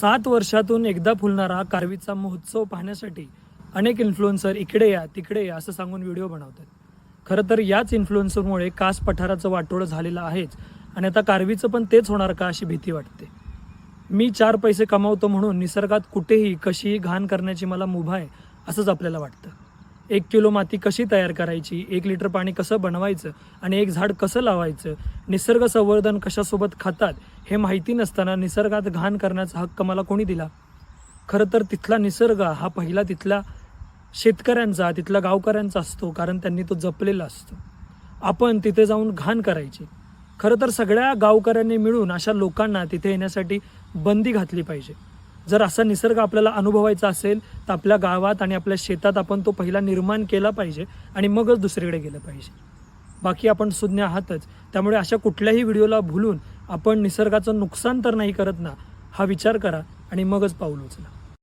सात वर्षातून एकदा फुलणारा हा कारवीचा महोत्सव पाहण्यासाठी अनेक इन्फ्लुएन्सर इकडे या तिकडे या असं सांगून व्हिडिओ बनवतात. खरं तर याच इन्फ्लुएन्सरमुळे कास पठाराचं वाटोळं झालेलं आहेच आणि आता कारवीचं पण तेच होणार का अशी भीती वाटते. मी चार पैसे कमावतो म्हणून निसर्गात कुठेही कशीही घाण करण्याची मला मुभा आहे असंच आपल्याला वाटतं. एक किलो माती कशी तयार करायची? एक लिटर पाणी कसं बनवायचं? आणि एक झाड कसं लावायचं? निसर्ग संवर्धन कशासोबत खातात? हे माहिती नसताना निसर्गात घाण करण्याचा हक्क मला कोणी दिला? खरं तर तिथला निसर्ग हा पहिला तिथल्या शेतकऱ्यांचा तिथल्या गावकऱ्यांचा असतो कारण त्यांनी तो जपलेला असतो. आपण तिथे जाऊन घाण करायची. खरं तर सगळ्या गावकऱ्यांनी मिळून अशा लोकांना तिथे येण्यासाठी बंदी घातली पाहिजे. जर असा निसर्ग आपल्याला अनुभवायचा असेल तर आपल्या गावात आणि आपल्या शेतात आपण तो पहिला निर्माण केला पाहिजे आणि मगच दुसरीकडे गेलं पाहिजे. बाकी आपण सुज्ञ आहातच. त्यामुळे अशा कुठल्याही व्हिडिओला भुलून आपण निसर्गाचं नुकसान तर नाही करत ना हा विचार करा आणि मगच पाऊल उचला.